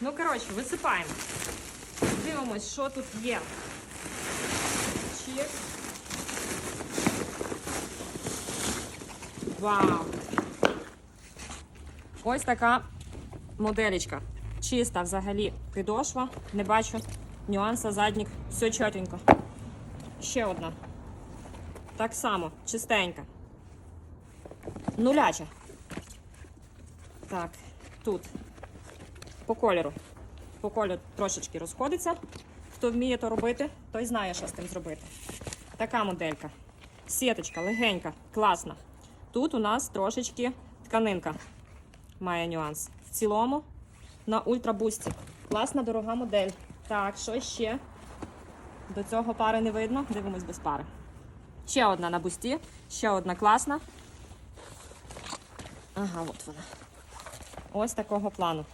Ну, коротше, висипаємо. Дивимось, що тут є. Чик. Вау! Ось така моделечка. Чиста взагалі підошва. Не бачу нюанса задніх. Все чотенько. Ще одна. Так само, чистенька. Нуляча. Так, тут по кольору. По кольору трошечки розходиться. Хто вміє то робити, той знає, що з тим зробити. Така моделька. Сіточка, легенька, класна. Тут у нас трошечки тканинка має нюанс. В цілому на ультрабусті. Класна, дорога модель. Так, що ще? До цього пари не видно. Дивимось без пари. Ще одна на бусті, ще одна класна. Ага, от вона. Ось такого плану.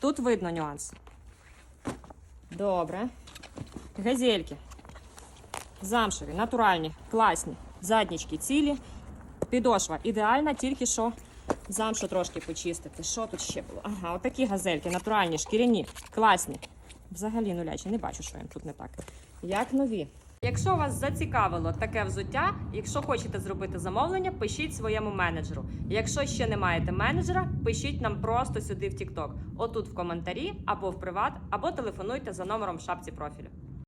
Тут видно нюанс. Добре. Газельки. Замшеві, натуральні, класні. Заднічки цілі. Підошва ідеальна, тільки що замшу трошки почистити. Що тут ще було? Ага, отакі газельки, натуральні, шкіряні, класні. Взагалі нулячі, не бачу, що їм тут не так. Як нові. Якщо вас зацікавило таке взуття, якщо хочете зробити замовлення, пишіть своєму менеджеру. Якщо ще не маєте менеджера, пишіть нам просто сюди в TikTok, отут в коментарі або в приват, або телефонуйте за номером в шапці профілю.